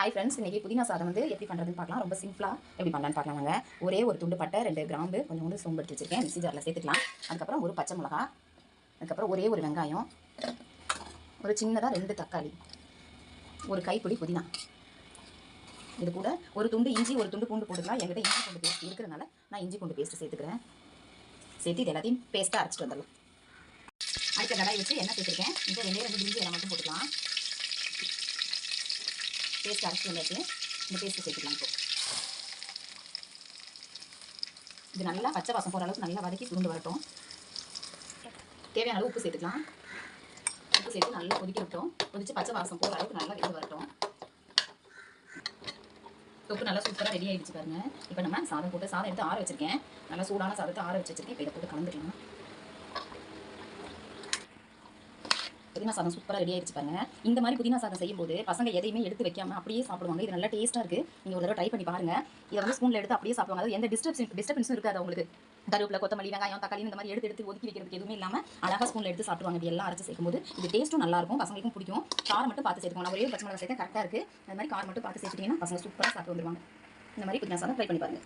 Hi friends இன்றைக்கி புதினா சாதம் வந்து எப்படி பண்ணுறதுன்னு பார்க்கலாம். ரொம்ப சிம்பிளாக எப்படி பண்ணலான்னு பார்க்கலாம் வாங்க. ஒரே ஒரு துண்டு பட்டை ரெண்டு கிராம்பு கொஞ்சம் சோம்பு எடுத்து வச்சிருக்கேன். மிக்சி ஜாரில் சேர்த்துக்கலாம். அதுக்கப்புறம் ஒரு பச்சை மிளகா அதுக்கப்புறம் ஒரே ஒரு வெங்காயம் ஒரு சின்னதாக ரெண்டு தக்காளி ஒரு கைப்பிடி புதினா. இது கூட ஒரு துண்டு இஞ்சி ஒரு துண்டு பூண்டு போட்டுக்கலாம். என்கிட்ட இஞ்சி பூண்டு பேஸ்ட் இருக்கிறனால நான் இஞ்சி பூண்டு பேஸ்ட்டு சேர்த்துக்கிறேன். சேர்த்து இது எல்லாத்தையும் பேஸ்ட்டாக அரைச்சிட்டு வந்துடலாம். அடுத்த கடாய் வச்சு எண்ணெய் சேர்த்துருக்கேன். இந்த ரெண்டே ரெண்டு இஞ்சி எல்லாம் மட்டும் போட்டுக்கலாம். பேஸ்ட் அரைச்சி வந்தாச்சு இந்த பேஸ்ட்டு சேர்த்துக்கலாம் இப்போ. இது நல்லா பச்சை வாசம் போகிற அளவுக்கு நல்லா வதக்கி சுருண்டு வரட்டும். தேவையான அளவு உப்பு சேர்த்துக்கலாம். உப்பு சேர்த்து நல்லா கொதிக்க விட்டோம். கொதிச்சு பச்சை வாசம் போகிற அளவுக்கு நல்லா வெந்து வரட்டும். தொப்பு நல்லா சூப்பராக ரெடி ஆகிடுச்சு பாருங்க. இப்போ நம்ம சாதம் போட்டு சாதம் எடுத்து ஆற வச்சிருக்கேன். நல்லா சூடான சாதத்தை ஆற வச்சு வச்சிருக்கேன். இப்போ இதை போட்டு கலந்துக்கலாம். புதினா சாதம் சூப்பராக ரெடி ஆயிடுச்சு பாருங்க. இந்த மாதிரி புதினா சாதம் செய்யும்போது பசங்க எதையுமே எடுத்து வைக்காம அப்படியே சாப்பிடுவாங்க. இது நல்லா டேஸ்ட்டாக இருக்குது நீங்கள் ஒரு தடவை ட்ரை பண்ணி பாருங்க. இதை வந்து ஸ்பூனில் எடுத்து அப்படியே சாப்பிடுவாங்க. அதாவது எந்த டிஸ்டர்பன்ஸ் டிஸ்டர்பன்ஸும் இருக்காது அவங்களுக்கு. கருவேப்பிலை கொத்தமல்லி வெங்காயம் தக்காளி இந்த மாதிரி எடுத்து எடுத்து ஒதுக்கி வைக்கிறதுக்கு எதுவுமே இல்லாமல் அழகாக ஸ்பூனில் எடுத்து சாப்பிடுவாங்க. இது எல்லாம் அரைச்சி சேர்க்கும்போது இது டேஸ்ட்டும் நல்லா இருக்கும். பசங்களுக்கும் பிடிக்கும். காரம் மட்டும் பார்த்து சேர்த்துக்கோங்க. நான் ஒரே பச்சை மிளகாய் சேர்த்தா கரெக்டாக இருக்குது அந்த மாதிரி காரம் மட்டும் பார்த்து சேர்த்துட்டீங்கன்னா பசங்க சூப்பராக சாப்பிட்டு வந்துருவாங்க. இந்த மாதிரி புதினா சாதம் ட்ரை பண்ணி பாருங்க.